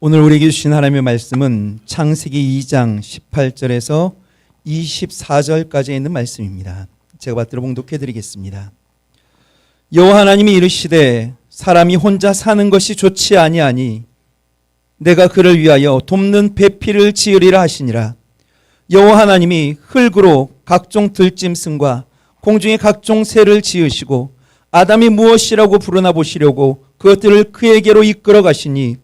오늘 우리에게 주신 하나님의 말씀은 창세기 2장 18절에서 24절까지 있는 말씀입니다. 제가 받들어 봉독해 드리겠습니다. 여호와 하나님이 이르시되 사람이 혼자 사는 것이 좋지 아니하니 내가 그를 위하여 돕는 배필을 지으리라 하시니라. 여호와 하나님이 흙으로 각종 들짐승과 공중의 각종 새를 지으시고 아담이 무엇이라고 부르나 보시려고 그것들을 그에게로 이끌어 가시니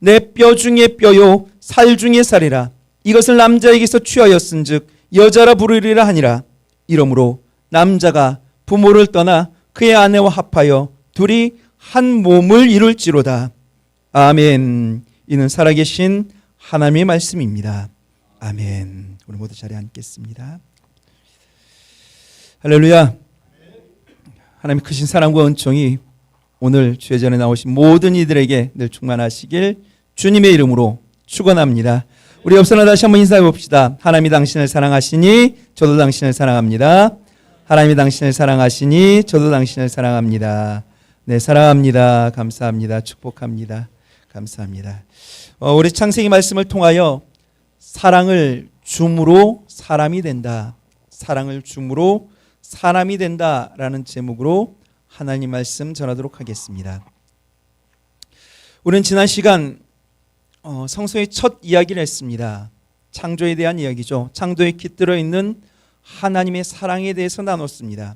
내 뼈 중에 뼈요 살 중에 살이라. 이것을 남자에게서 취하였은즉 여자라 부르리라 하니라. 이러므로 남자가 부모를 떠나 그의 아내와 합하여 둘이 한 몸을 이룰지로다. 아멘. 이는 살아계신 하나님의 말씀입니다. 아멘. 우리 모두 자리에 앉겠습니다. 할렐루야. 하나님의 크신 사랑과 은총이 오늘 주의 전에 나오신 모든 이들에게 늘 충만하시길 주님의 이름으로 축원합니다. 우리 옆서나 다시 한번 인사해 봅시다. 하나님이 당신을 사랑하시니 저도 당신을 사랑합니다. 하나님이 당신을 사랑하시니 저도 당신을 사랑합니다. 네, 사랑합니다. 감사합니다. 축복합니다. 감사합니다. 어, 우리 창세기 말씀을 통하여 사랑을 줌으로 사람이 된다. 사랑을 줌으로 사람이 된다라는 제목으로 하나님 말씀 전하도록 하겠습니다. 우리는 지난 시간 어, 성서의 첫 이야기를 했습니다. 창조에 대한 이야기죠. 창조에 깃들어 있는 하나님의 사랑에 대해서 나눴습니다.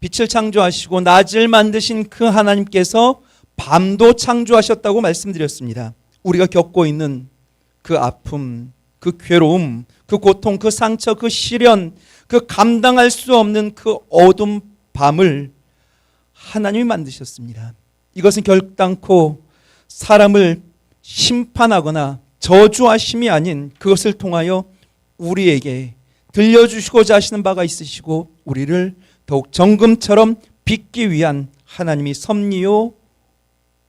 빛을 창조하시고 낮을 만드신 그 하나님께서 밤도 창조하셨다고 말씀드렸습니다. 우리가 겪고 있는 그 아픔, 그 괴로움, 그 고통, 그 상처, 그 시련, 그 감당할 수 없는 그 어둠 밤을 하나님이 만드셨습니다. 이것은 결단코 사람을 심판하거나 저주하심이 아닌 그것을 통하여 우리에게 들려주시고자 하시는 바가 있으시고 우리를 더욱 정금처럼 빚기 위한 하나님이 섭리요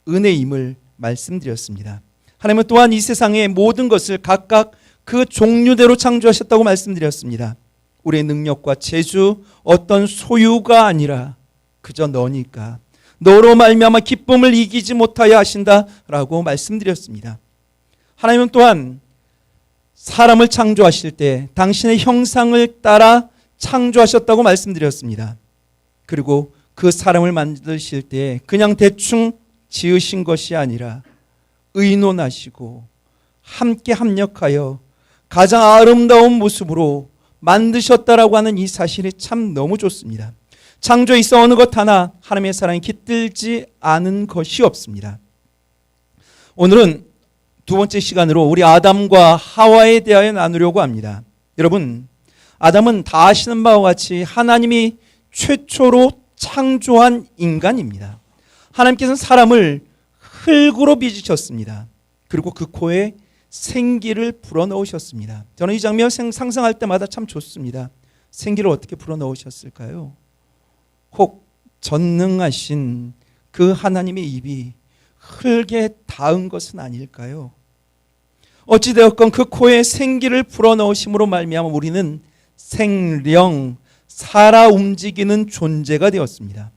은혜임을 말씀드렸습니다. 하나님은 또한 이 세상의 모든 것을 각각 그 종류대로 창조하셨다고 말씀드렸습니다. 우리의 능력과 재주 어떤 소유가 아니라 그저 너니까 너로 말미암아 기쁨을 이기지 못하여 하신다라고 말씀드렸습니다. 하나님은 또한 사람을 창조하실 때 당신의 형상을 따라 창조하셨다고 말씀드렸습니다. 그리고 그 사람을 만드실 때 그냥 대충 지으신 것이 아니라 의논하시고 함께 합력하여 가장 아름다운 모습으로 만드셨다라고 하는 이 사실이 참 너무 좋습니다. 창조에 있어 어느 것 하나 하나님의 사랑이 깃들지 않은 것이 없습니다. 오늘은 두 번째 시간으로 우리 아담과 하와에 대하여 나누려고 합니다. 여러분, 아담은 다 아시는 바와 같이 하나님이 최초로 창조한 인간입니다. 하나님께서는 사람을 흙으로 빚으셨습니다. 그리고 그 코에 생기를 불어넣으셨습니다. 저는 이 장면 상상할 때마다 참 좋습니다. 생기를 어떻게 불어넣으셨을까요? 혹 전능하신 그 하나님의 입이 흙에 닿은 것은 아닐까요? 어찌되었건 그 코에 생기를 불어넣으심으로 말미암아 우리는 생령 살아 움직이는 존재가 되었습니다.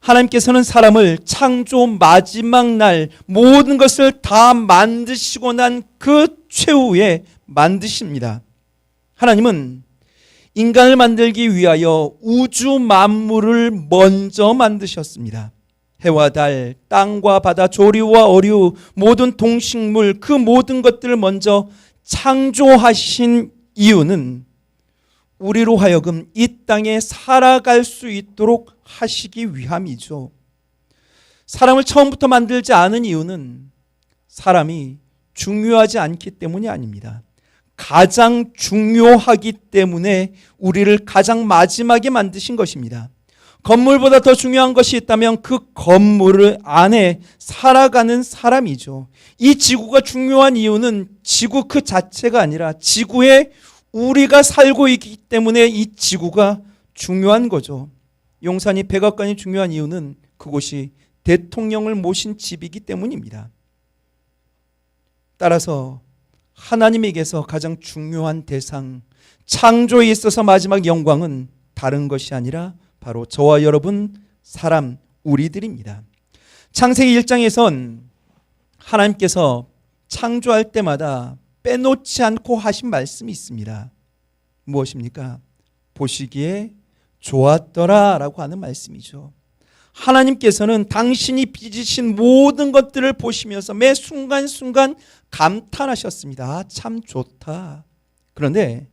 하나님께서는 사람을 창조 마지막 날 모든 것을 다 만드시고 난 그 최후에 만드십니다. 하나님은 인간을 만들기 위하여 우주 만물을 먼저 만드셨습니다. 해와 달, 땅과 바다, 조류와 어류, 모든 동식물, 그 모든 것들을 먼저 창조하신 이유는 우리로 하여금 이 땅에 살아갈 수 있도록 하시기 위함이죠. 사람을 처음부터 만들지 않은 이유는 사람이 중요하지 않기 때문이 아닙니다. 가장 중요하기 때문에 우리를 가장 마지막에 만드신 것입니다. 건물보다 더 중요한 것이 있다면 그 건물 안에 살아가는 사람이죠. 이 지구가 중요한 이유는 지구 그 자체가 아니라 지구에 우리가 살고 있기 때문에 이 지구가 중요한 거죠. 용산이 백악관이 중요한 이유는 그곳이 대통령을 모신 집이기 때문입니다. 따라서 하나님에게서 가장 중요한 대상, 창조에 있어서 마지막 영광은 다른 것이 아니라 바로 저와 여러분 사람 우리들입니다. 창세기 1장에선 하나님께서 창조할 때마다 빼놓지 않고 하신 말씀이 있습니다. 무엇입니까? 보시기에 좋았더라 라고 하는 말씀이죠. 하나님께서는 당신이 빚으신 모든 것들을 보시면서 매 순간순간 감탄하셨습니다. 아, 참 좋다. 그런데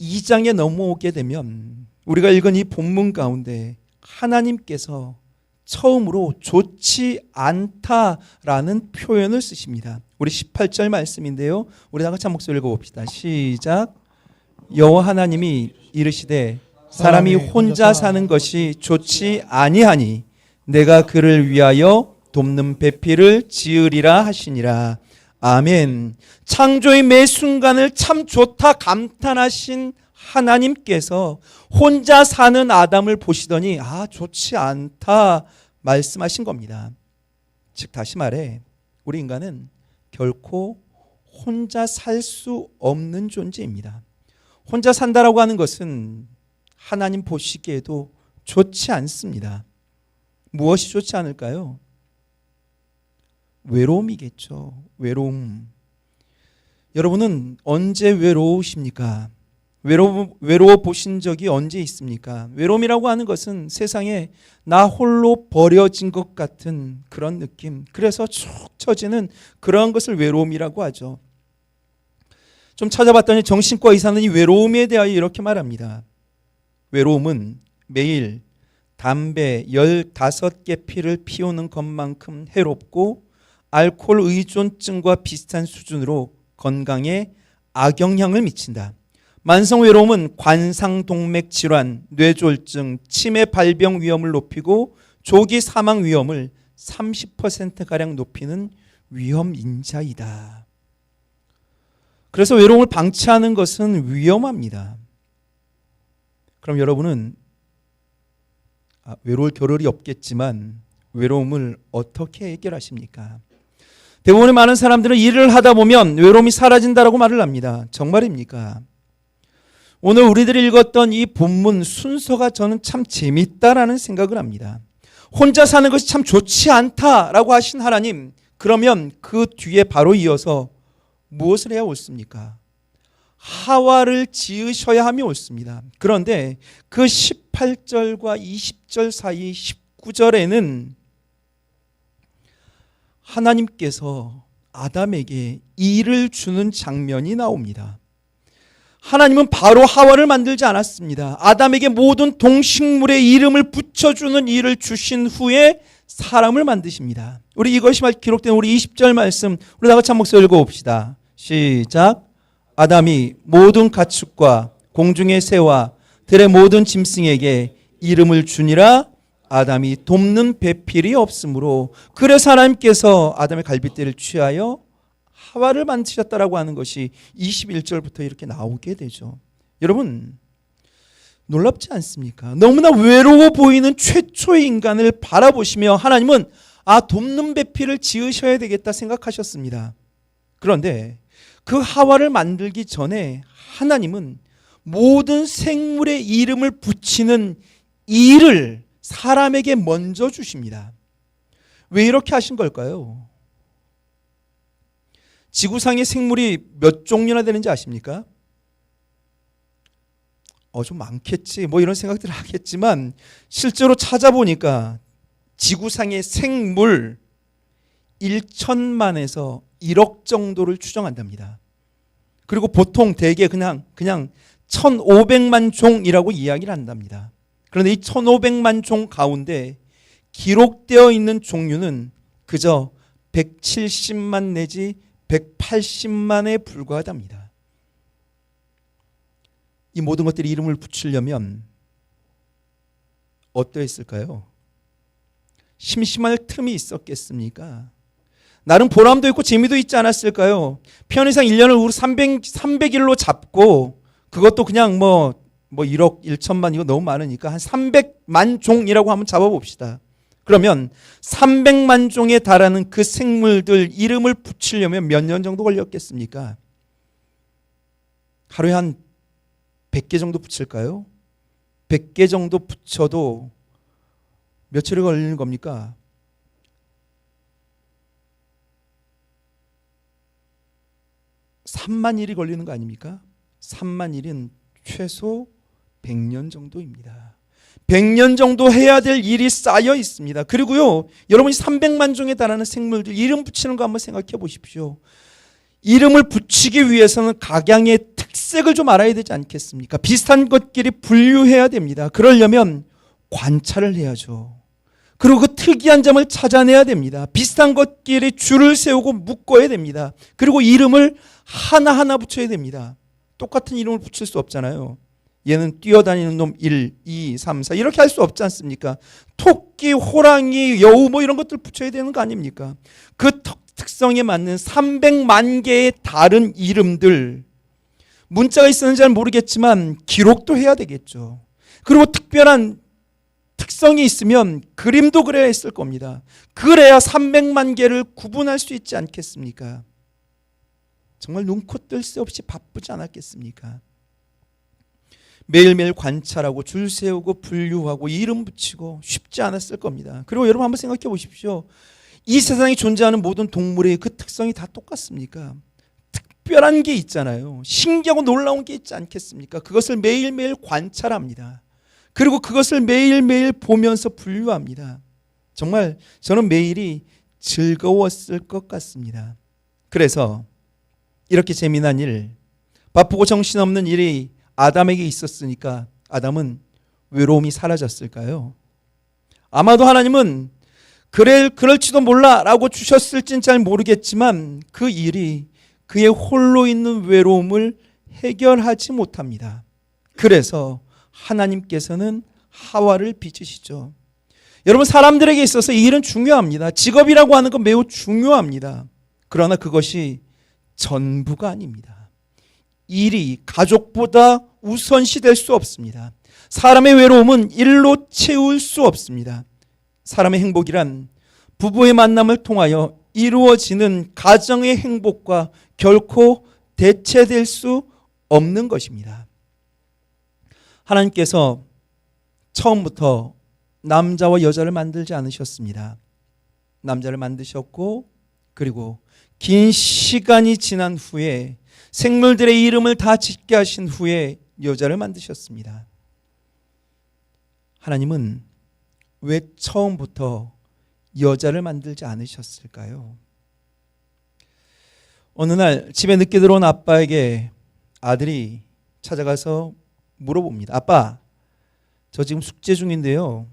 2장에 넘어오게 되면 우리가 읽은 이 본문 가운데 하나님께서 처음으로 좋지 않다라는 표현을 쓰십니다. 우리 18절 말씀인데요. 우리 다 같이 한 목소리 읽어봅시다. 시작. 여호와 하나님이 이르시되 사람이 혼자 사는 것이 좋지 아니하니 내가 그를 위하여 돕는 배필을 지으리라 하시니라. 아멘. 창조의 매 순간을 참 좋다 감탄하신 하나님께서 혼자 사는 아담을 보시더니 아 좋지 않다 말씀하신 겁니다. 즉 다시 말해 우리 인간은 결코 혼자 살 수 없는 존재입니다. 혼자 산다라고 하는 것은 하나님 보시기에도 좋지 않습니다. 무엇이 좋지 않을까요? 외로움이겠죠. 외로움. 여러분은 언제 외로우십니까? 외로워, 외로워 보신 적이 언제 있습니까? 외로움이라고 하는 것은 세상에 나 홀로 버려진 것 같은 그런 느낌. 그래서 축 처지는 그런 것을 외로움이라고 하죠. 좀 찾아봤더니 정신과 의사는 이 외로움에 대하여 이렇게 말합니다. 외로움은 매일 담배 15개 피를 피우는 것만큼 해롭고 알코올 의존증과 비슷한 수준으로 건강에 악영향을 미친다. 만성 외로움은 관상 동맥 질환, 뇌졸중, 치매 발병 위험을 높이고 조기 사망 위험을 30% 가량 높이는 위험 인자이다. 그래서 외로움을 방치하는 것은 위험합니다. 그럼 여러분은 아, 외로울 겨를이 없겠지만 외로움을 어떻게 해결하십니까? 대부분의 많은 사람들은 일을 하다 보면 외로움이 사라진다라고 말을 합니다. 정말입니까? 오늘 우리들이 읽었던 이 본문 순서가 저는 참 재밌다라는 생각을 합니다. 혼자 사는 것이 참 좋지 않다라고 하신 하나님, 그러면 그 뒤에 바로 이어서 무엇을 해야 옳습니까? 하와를 지으셔야 함이 옳습니다. 그런데 그 18절과 20절 사이 19절에는 하나님께서 아담에게 일을 주는 장면이 나옵니다. 하나님은 바로 하와를 만들지 않았습니다. 아담에게 모든 동식물의 이름을 붙여주는 일을 주신 후에 사람을 만드십니다. 우리 이것이 기록된 우리 20절 말씀 우리 다 같이 한 목소리 읽어봅시다. 시작. 아담이 모든 가축과 공중의 새와 들의 모든 짐승에게 이름을 주니라 아담이 돕는 배필이 없으므로 그래서 하나님께서 아담의 갈빗대를 취하여 하와를 만드셨다라고 하는 것이 21절부터 이렇게 나오게 되죠. 여러분 놀랍지 않습니까? 너무나 외로워 보이는 최초의 인간을 바라보시며 하나님은 아 돕는 배필을 지으셔야 되겠다 생각하셨습니다. 그런데 그 하와를 만들기 전에 하나님은 모든 생물의 이름을 붙이는 일을 사람에게 먼저 주십니다. 왜 이렇게 하신 걸까요? 지구상의 생물이 몇 종류나 되는지 아십니까? 어, 좀 많겠지. 뭐 이런 생각들을 하겠지만 실제로 찾아보니까 지구상의 생물 1천만에서 1억 정도를 추정한답니다. 그리고 보통 대개 그냥 그냥 1,500만 종이라고 이야기를 한답니다. 그런데 이 1,500만 종 가운데 기록되어 있는 종류는 그저 170만 내지 180만에 불과하답니다. 이 모든 것들이 이름을 붙이려면 어떠했을까요? 심심할 틈이 있었겠습니까? 나름 보람도 있고 재미도 있지 않았을까요? 편의상 1년을 우리 300, 300일로 잡고 그것도 그냥 뭐, 뭐 1억 1천만 이거 너무 많으니까 한 300만 종이라고 한번 잡아봅시다. 그러면 300만 종에 달하는 그 생물들 이름을 붙이려면 몇 년 정도 걸렸겠습니까? 하루에 한 100개 정도 붙일까요? 100개 정도 붙여도 며칠이 걸리는 겁니까? 삼만 일이 걸리는 거 아닙니까? 3만 일은 최소 100년 정도입니다. 100년 정도 해야 될 일이 쌓여 있습니다. 그리고요, 여러분이 300만 종에 달하는 생물들 이름 붙이는 거 한번 생각해 보십시오. 이름을 붙이기 위해서는 각양의 특색을 좀 알아야 되지 않겠습니까? 비슷한 것끼리 분류해야 됩니다. 그러려면 관찰을 해야죠. 그리고 그 특이한 점을 찾아내야 됩니다. 비슷한 것끼리 줄을 세우고 묶어야 됩니다. 그리고 이름을 하나하나 붙여야 됩니다. 똑같은 이름을 붙일 수 없잖아요. 얘는 뛰어다니는 놈 1, 2, 3, 4 이렇게 할 수 없지 않습니까? 토끼, 호랑이, 여우 뭐 이런 것들 붙여야 되는 거 아닙니까? 그特- 특성에 맞는 300만 개의 다른 이름들 문자가 있었는지 잘 모르겠지만 기록도 해야 되겠죠. 그리고 특별한 특성이 있으면 그림도 그려야 했을 겁니다. 그래야 300만 개를 구분할 수 있지 않겠습니까? 정말 눈코 뜰 새 없이 바쁘지 않았겠습니까? 매일매일 관찰하고 줄 세우고 분류하고 이름 붙이고 쉽지 않았을 겁니다. 그리고 여러분 한번 생각해 보십시오. 이 세상에 존재하는 모든 동물의 그 특성이 다 똑같습니까? 특별한 게 있잖아요. 신기하고 놀라운 게 있지 않겠습니까? 그것을 매일매일 관찰합니다. 그리고 그것을 매일매일 보면서 분류합니다. 정말 저는 매일이 즐거웠을 것 같습니다. 그래서 이렇게 재미난 일, 바쁘고 정신없는 일이 아담에게 있었으니까 아담은 외로움이 사라졌을까요? 아마도 하나님은 그래 그럴지도 몰라 라고 주셨을진 잘 모르겠지만 그 일이 그의 홀로 있는 외로움을 해결하지 못합니다. 그래서 하나님께서는 하와를 빚으시죠. 여러분 사람들에게 있어서 이 일은 중요합니다. 직업이라고 하는 건 매우 중요합니다. 그러나 그것이 전부가 아닙니다. 일이 가족보다 우선시 될 수 없습니다. 사람의 외로움은 일로 채울 수 없습니다. 사람의 행복이란 부부의 만남을 통하여 이루어지는 가정의 행복과 결코 대체될 수 없는 것입니다. 하나님께서 처음부터 남자와 여자를 만들지 않으셨습니다. 남자를 만드셨고 그리고 긴 시간이 지난 후에 생물들의 이름을 다 짓게 하신 후에 여자를 만드셨습니다. 하나님은 왜 처음부터 여자를 만들지 않으셨을까요? 어느 날 집에 늦게 들어온 아빠에게 아들이 찾아가서 물어봅니다. 아빠, 저 지금 숙제 중인데요.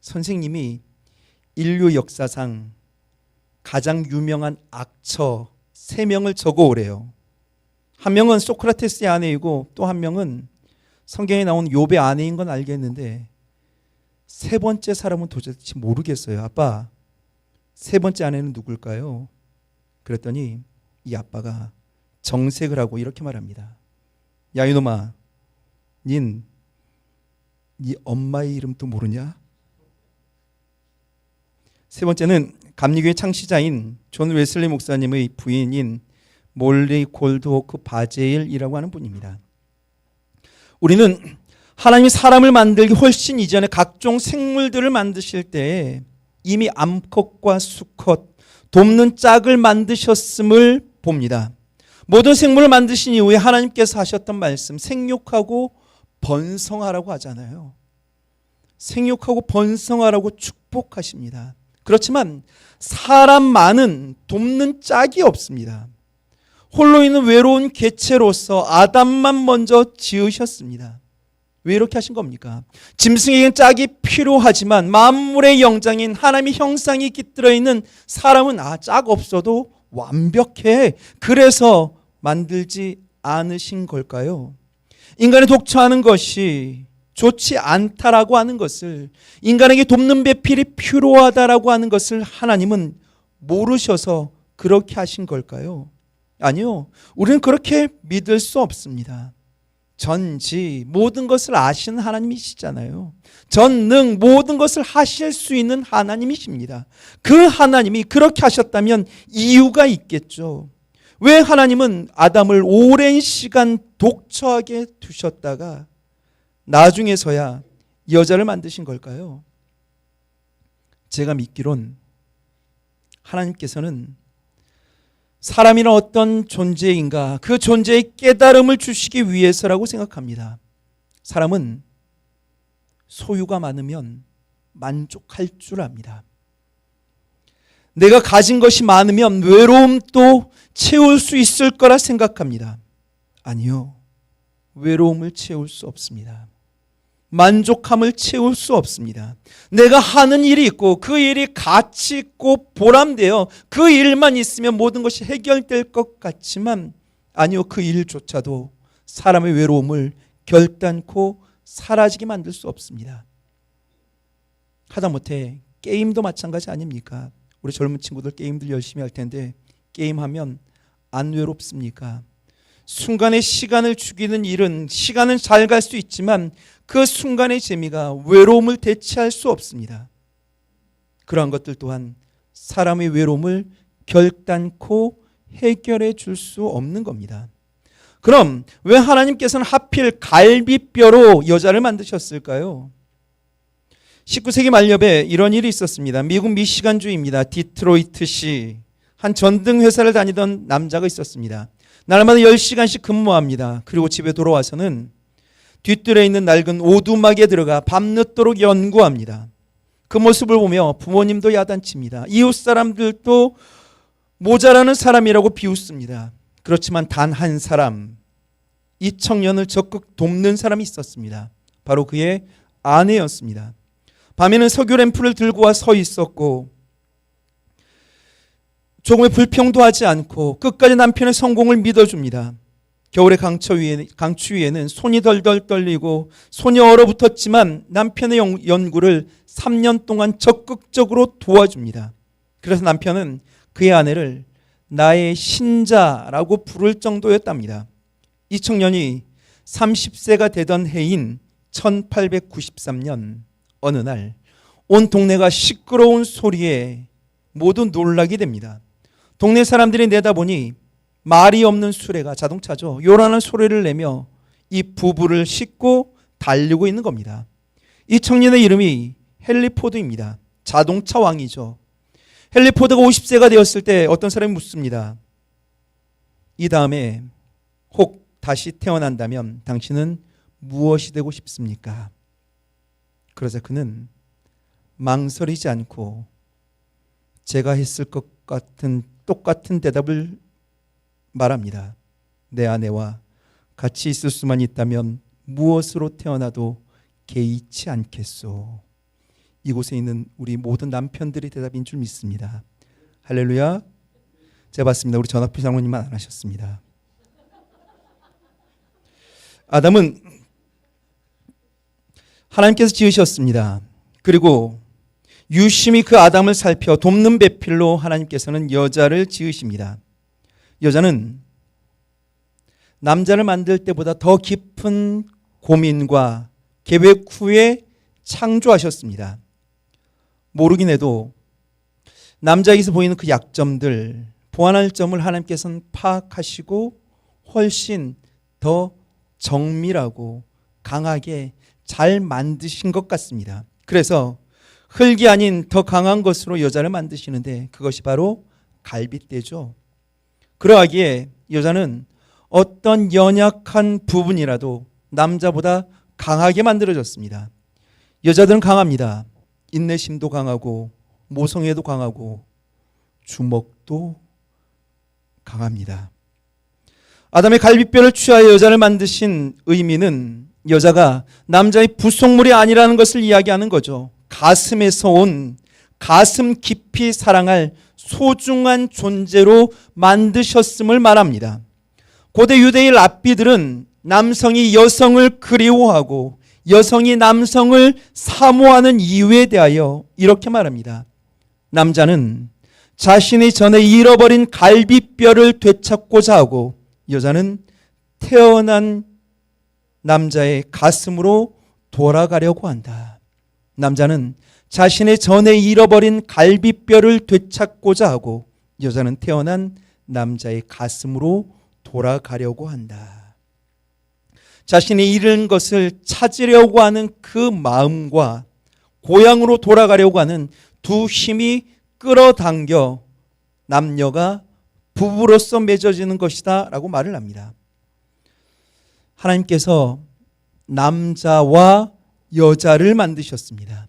선생님이 인류 역사상 가장 유명한 악처 세 명을 적어 오래요. 한 명은 소크라테스의 아내이고 또 한 명은 성경에 나온 욥의 아내인 건 알겠는데 세 번째 사람은 도대체 모르겠어요. 아빠, 세 번째 아내는 누굴까요? 그랬더니 이 아빠가 정색을 하고 이렇게 말합니다. 야 이놈아, 닌, 네 엄마의 이름도 모르냐? 세 번째는 감리교의 창시자인 존 웨슬리 목사님의 부인인 몰리 골드호크 바제일이라고 하는 분입니다. 우리는 하나님이 사람을 만들기 훨씬 이전에 각종 생물들을 만드실 때 이미 암컷과 수컷, 돕는 짝을 만드셨음을 봅니다. 모든 생물을 만드신 이후에 하나님께서 하셨던 말씀, 생육하고 번성하라고 하잖아요. 생육하고 번성하라고 축복하십니다. 그렇지만 사람만은 돕는 짝이 없습니다. 홀로 있는 외로운 개체로서 아담만 먼저 지으셨습니다. 왜 이렇게 하신 겁니까? 짐승에겐 짝이 필요하지만 만물의 영장인 하나님의 형상이 깃들어 있는 사람은 아, 짝 없어도 완벽해. 그래서 만들지 않으신 걸까요? 인간이 독처하는 것이 좋지 않다라고 하는 것을 인간에게 돕는 배필이 필요하다라고 하는 것을 하나님은 모르셔서 그렇게 하신 걸까요? 아니요. 우리는 그렇게 믿을 수 없습니다. 전지 모든 것을 아시는 하나님이시잖아요. 전능 모든 것을 하실 수 있는 하나님이십니다. 그 하나님이 그렇게 하셨다면 이유가 있겠죠. 왜 하나님은 아담을 오랜 시간 독처하게 두셨다가 나중에서야 여자를 만드신 걸까요? 제가 믿기론 하나님께서는 사람이란 어떤 존재인가 그 존재의 깨달음을 주시기 위해서라고 생각합니다. 사람은 소유가 많으면 만족할 줄 압니다. 내가 가진 것이 많으면 외로움도 채울 수 있을 거라 생각합니다. 아니요. 외로움을 채울 수 없습니다. 만족함을 채울 수 없습니다. 내가 하는 일이 있고 그 일이 가치 있고 보람되어 그 일만 있으면 모든 것이 해결될 것 같지만 아니요 그 일조차도 사람의 외로움을 결단코 사라지게 만들 수 없습니다. 하다못해 게임도 마찬가지 아닙니까? 우리 젊은 친구들 게임들 열심히 할 텐데 게임하면 안 외롭습니까? 순간의 시간을 죽이는 일은 시간은 잘 갈 수 있지만 그 순간의 재미가 외로움을 대체할 수 없습니다. 그러한 것들 또한 사람의 외로움을 결단코 해결해 줄 수 없는 겁니다. 그럼 왜 하나님께서는 하필 갈비뼈로 여자를 만드셨을까요? 19세기 말엽에 이런 일이 있었습니다. 미국 미시간주입니다. 디트로이트시 한 전등 회사를 다니던 남자가 있었습니다. 날마다 10시간씩 근무합니다. 그리고 집에 돌아와서는 뒷뜰에 있는 낡은 오두막에 들어가 밤늦도록 연구합니다. 그 모습을 보며 부모님도 야단칩니다. 이웃 사람들도 모자라는 사람이라고 비웃습니다. 그렇지만 단 한 사람, 이 청년을 적극 돕는 사람이 있었습니다. 바로 그의 아내였습니다. 밤에는 석유 램프를 들고 와 서 있었고 조금의 불평도 하지 않고 끝까지 남편의 성공을 믿어줍니다. 겨울의 강추 위에, 강추 위에는 손이 덜덜 떨리고 손이 얼어붙었지만 남편의 연- 연구를 3년 동안 적극적으로 도와줍니다. 그래서 남편은 그의 아내를 나의 신자라고 부를 정도였답니다. 이 청년이 30세가 되던 해인 1893년 어느 날 온 동네가 시끄러운 소리에 모두 놀라게 됩니다. 동네 사람들이 내다보니 말이 없는 수레가 자동차죠. 요란한 소리를 내며 이 부부를 싣고 달리고 있는 겁니다. 이 청년의 이름이 헨리 포드입니다. 자동차 왕이죠. 헨리 포드가 50세가 되었을 때 어떤 사람이 묻습니다. 이 다음에 혹 다시 태어난다면 당신은 무엇이 되고 싶습니까? 그러자 그는 망설이지 않고 제가 했을 것 같은 똑같은 대답을 말합니다. 내 아내와 같이 있을 수만 있다면 무엇으로 태어나도 개의치 않겠소. 이곳에 있는 우리 모든 남편들의 대답인 줄 믿습니다. 할렐루야. 제가 봤습니다. 우리 전학표 장로님만 안 하셨습니다. 아담은 하나님께서 지으셨습니다. 그리고 유심히 그 아담을 살펴 돕는 배필로 하나님께서는 여자를 지으십니다. 여자는 남자를 만들 때보다 더 깊은 고민과 계획 후에 창조하셨습니다. 모르긴 해도 남자에게서 보이는 그 약점들, 보완할 점을 하나님께서는 파악하시고 훨씬 더 정밀하고 강하게 잘 만드신 것 같습니다. 그래서 흙이 아닌 더 강한 것으로 여자를 만드시는데 그것이 바로 갈빗대죠. 그러하기에 여자는 어떤 연약한 부분이라도 남자보다 강하게 만들어졌습니다. 여자들은 강합니다. 인내심도 강하고 모성애도 강하고 주먹도 강합니다. 아담의 갈비뼈를 취하여 여자를 만드신 의미는 여자가 남자의 부속물이 아니라는 것을 이야기하는 거죠. 가슴에서 온 가슴 깊이 사랑할 소중한 존재로 만드셨음을 말합니다. 고대 유대인 랍비들은 남성이 여성을 그리워하고 여성이 남성을 사모하는 이유에 대하여 이렇게 말합니다. 남자는 자신이 전에 잃어버린 갈비뼈를 되찾고자 하고 여자는 태어난 남자의 가슴으로 돌아가려고 한다. 남자는 자신의 전에 잃어버린 갈비뼈를 되찾고자 하고 여자는 태어난 남자의 가슴으로 돌아가려고 한다. 자신이 잃은 것을 찾으려고 하는 그 마음과 고향으로 돌아가려고 하는 두 힘이 끌어당겨 남녀가 부부로서 맺어지는 것이다 라고 말을 합니다. 하나님께서 남자와 여자를 만드셨습니다.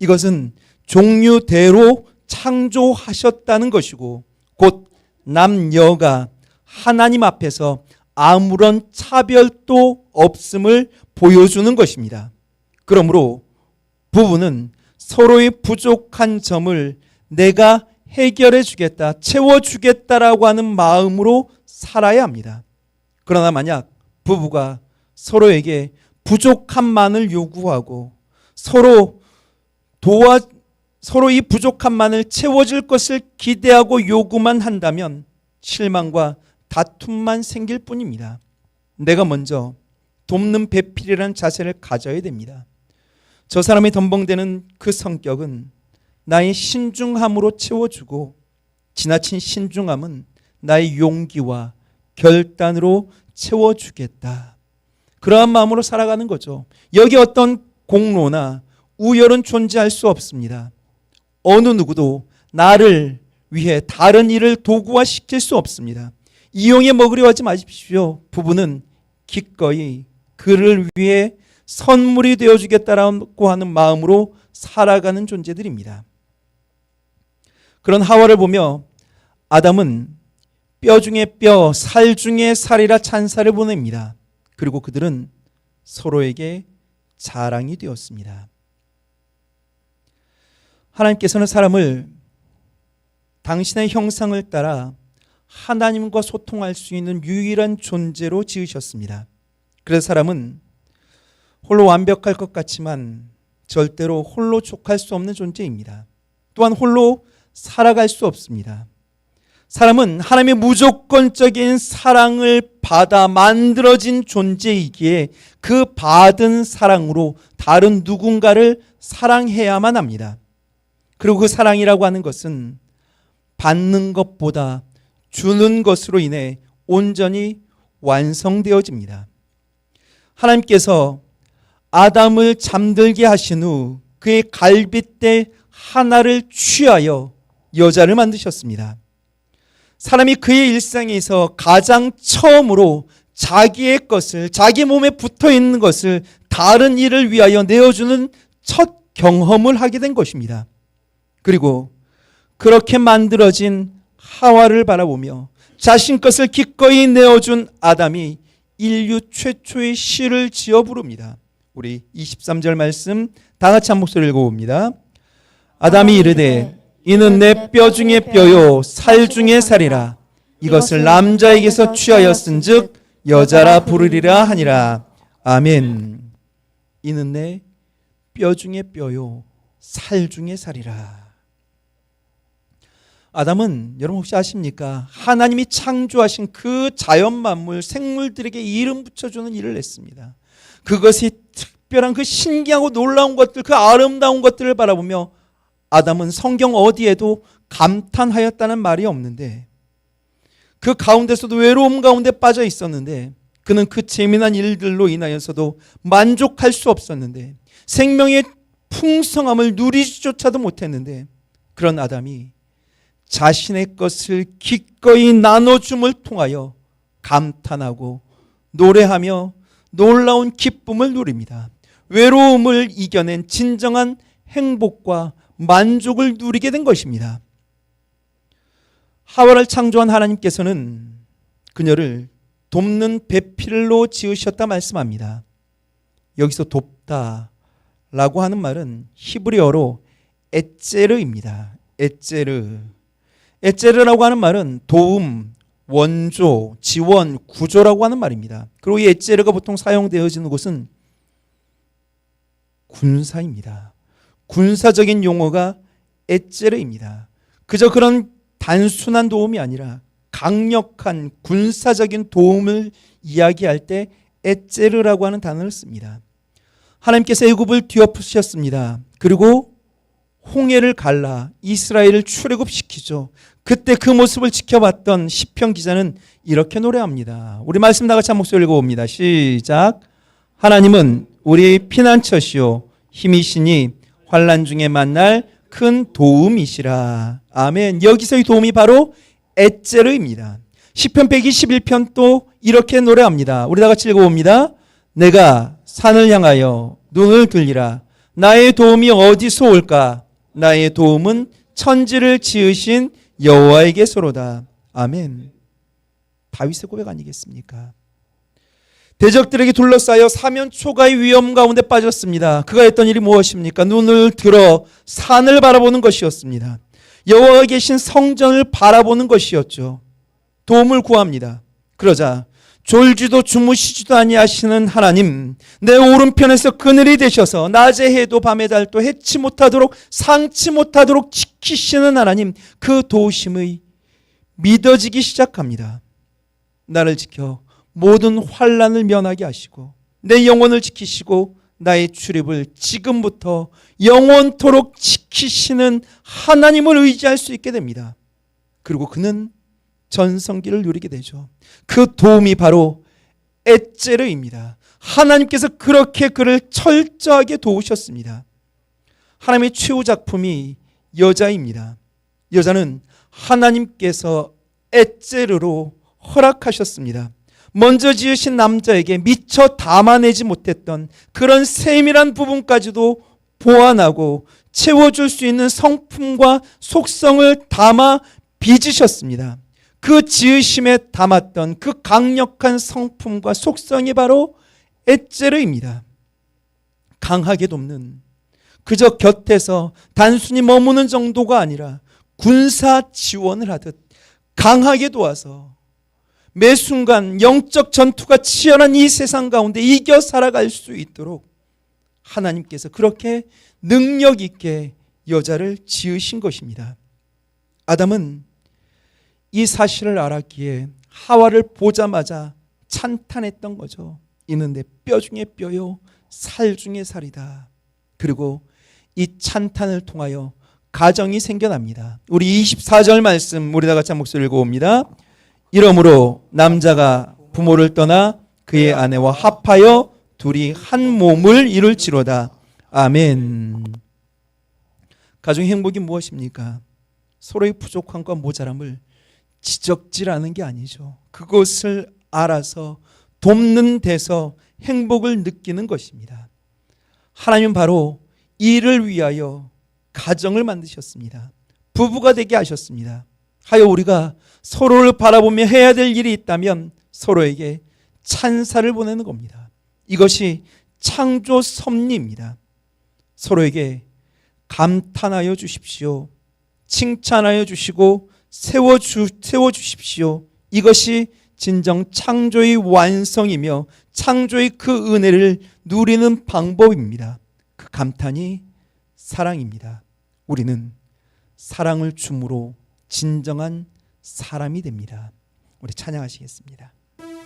이것은 종류대로 창조하셨다는 것이고 곧 남녀가 하나님 앞에서 아무런 차별도 없음을 보여주는 것입니다. 그러므로 부부는 서로의 부족한 점을 내가 해결해 주겠다, 채워 주겠다라고 하는 마음으로 살아야 합니다. 그러나 만약 부부가 서로에게 부족함만을 요구하고 서로 도와 서로 이 부족함만을 채워줄 것을 기대하고 요구만 한다면 실망과 다툼만 생길 뿐입니다. 내가 먼저 돕는 배필이라는 자세를 가져야 됩니다. 저 사람이 덤벙대는 그 성격은 나의 신중함으로 채워주고 지나친 신중함은 나의 용기와 결단으로 채워주겠다. 그러한 마음으로 살아가는 거죠. 여기 어떤 공로나 우열은 존재할 수 없습니다. 어느 누구도 나를 위해 다른 일을 도구화시킬 수 없습니다. 이용해 먹으려 하지 마십시오. 부부는 기꺼이 그를 위해 선물이 되어주겠다라고 하는 마음으로 살아가는 존재들입니다. 그런 하와를 보며 아담은 뼈 중에 뼈, 살 중에 살이라 찬사를 보냅니다. 그리고 그들은 서로에게 자랑이 되었습니다. 하나님께서는 사람을 당신의 형상을 따라 하나님과 소통할 수 있는 유일한 존재로 지으셨습니다. 그래서 사람은 홀로 완벽할 것 같지만 절대로 홀로 족할 수 없는 존재입니다. 또한 홀로 살아갈 수 없습니다. 사람은 하나님의 무조건적인 사랑을 받아 만들어진 존재이기에 그 받은 사랑으로 다른 누군가를 사랑해야만 합니다. 그리고 그 사랑이라고 하는 것은 받는 것보다 주는 것으로 인해 온전히 완성되어집니다. 하나님께서 아담을 잠들게 하신 후 그의 갈빗대 하나를 취하여 여자를 만드셨습니다. 사람이 그의 일상에서 가장 처음으로 자기의 것을 자기 몸에 붙어 있는 것을 다른 일을 위하여 내어주는 첫 경험을 하게 된 것입니다. 그리고 그렇게 만들어진 하와를 바라보며 자신 것을 기꺼이 내어준 아담이 인류 최초의 시를 지어 부릅니다. 우리 23절 말씀 다 같이 한 목소리 읽어봅니다. 아담이 이르되 이는 내 뼈 중에 뼈요 살 중에 살이라 이것을 남자에게서 취하였은즉 여자라 부르리라 하니라 아멘 이는 내 뼈 중에 뼈요 살 중에 살이라 아담은 여러분 혹시 아십니까? 하나님이 창조하신 그 자연 만물 생물들에게 이름 붙여주는 일을 했습니다. 그것이 특별한 그 신기하고 놀라운 것들, 그 아름다운 것들을 바라보며 아담은 성경 어디에도 감탄하였다는 말이 없는데 그 가운데서도 외로움 가운데 빠져 있었는데 그는 그 재미난 일들로 인하여서도 만족할 수 없었는데 생명의 풍성함을 누리지조차도 못했는데 그런 아담이 자신의 것을 기꺼이 나눠줌을 통하여 감탄하고 노래하며 놀라운 기쁨을 누립니다. 외로움을 이겨낸 진정한 행복과 만족을 누리게 된 것입니다. 하와를 창조한 하나님께서는 그녀를 돕는 배필로 지으셨다 말씀합니다. 여기서 돕다 라고 하는 말은 히브리어로 에제르입니다. 에제르. 에제르라고 하는 말은 도움, 원조, 지원, 구조라고 하는 말입니다. 그리고 이 에제르가 보통 사용되어지는 곳은 군사입니다. 군사적인 용어가 에제르입니다. 그저 그런 단순한 도움이 아니라 강력한 군사적인 도움을 이야기할 때 에제르라고 하는 단어를 씁니다. 하나님께서 애굽을 뒤엎으셨습니다. 그리고 홍해를 갈라 이스라엘을 출애굽시키죠. 그때 그 모습을 지켜봤던 시편 기자는 이렇게 노래합니다. 우리 말씀 다 같이 한 목소리 읽어봅니다. 시작. 하나님은 우리 피난처시요 힘이시니 환란 중에 만날 큰 도움이시라. 아멘. 여기서의 도움이 바로 에제르입니다. 시편 121편 또 이렇게 노래합니다. 우리 다 같이 읽어봅니다. 내가 산을 향하여 눈을 들리라. 나의 도움이 어디서 올까? 나의 도움은 천지를 지으신 여호와에게서로다. 아멘. 다윗의 고백 아니겠습니까? 대적들에게 둘러싸여 사면 초가의 위험 가운데 빠졌습니다. 그가 했던 일이 무엇입니까? 눈을 들어 산을 바라보는 것이었습니다. 여호와가 계신 성전을 바라보는 것이었죠. 도움을 구합니다. 그러자 졸지도 주무시지도 아니하시는 하나님 내 오른편에서 그늘이 되셔서 낮에 해도 밤에 달도 해치 못하도록 상치 못하도록 지키시는 하나님 그 도우심의 믿어지기 시작합니다. 나를 지켜 모든 환란을 면하게 하시고 내 영혼을 지키시고 나의 출입을 지금부터 영원토록 지키시는 하나님을 의지할 수 있게 됩니다. 그리고 그는 전성기를 누리게 되죠. 그 도움이 바로 에제르입니다. 하나님께서 그렇게 그를 철저하게 도우셨습니다. 하나님의 최후 작품이 여자입니다. 여자는 하나님께서 에제르로 허락하셨습니다. 먼저 지으신 남자에게 미처 담아내지 못했던 그런 세밀한 부분까지도 보완하고 채워줄 수 있는 성품과 속성을 담아 빚으셨습니다. 그 지으심에 담았던 그 강력한 성품과 속성이 바로 에제르입니다. 강하게 돕는 그저 곁에서 단순히 머무는 정도가 아니라 군사 지원을 하듯 강하게 도와서 매 순간 영적 전투가 치열한 이 세상 가운데 이겨 살아갈 수 있도록 하나님께서 그렇게 능력 있게 여자를 지으신 것입니다. 아담은 이 사실을 알았기에 하와를 보자마자 찬탄했던 거죠. 이는 내 뼈 중에 뼈요, 살 중에 살이다. 그리고 이 찬탄을 통하여 가정이 생겨납니다. 우리 24절 말씀 우리 다 같이 한 목소리 읽어봅니다. 이러므로 남자가 부모를 떠나 그의 아내와 합하여 둘이 한 몸을 이룰지로다. 아멘. 가정의 행복이 무엇입니까? 서로의 부족함과 모자람을 지적질하는 게 아니죠. 그것을 알아서 돕는 데서 행복을 느끼는 것입니다. 하나님은 바로 이를 위하여 가정을 만드셨습니다. 부부가 되게 하셨습니다. 하여 우리가 서로를 바라보며 해야 될 일이 있다면 서로에게 찬사를 보내는 겁니다. 이것이 창조 섭리입니다. 서로에게 감탄하여 주십시오. 칭찬하여 주시고 세워주, 세워주십시오. 이것이 진정 창조의 완성이며 창조의 그 은혜를 누리는 방법입니다. 그 감탄이 사랑입니다. 우리는 사랑을 줌으로 진정한 사람이 됩니다. 우리 찬양하시겠습니다.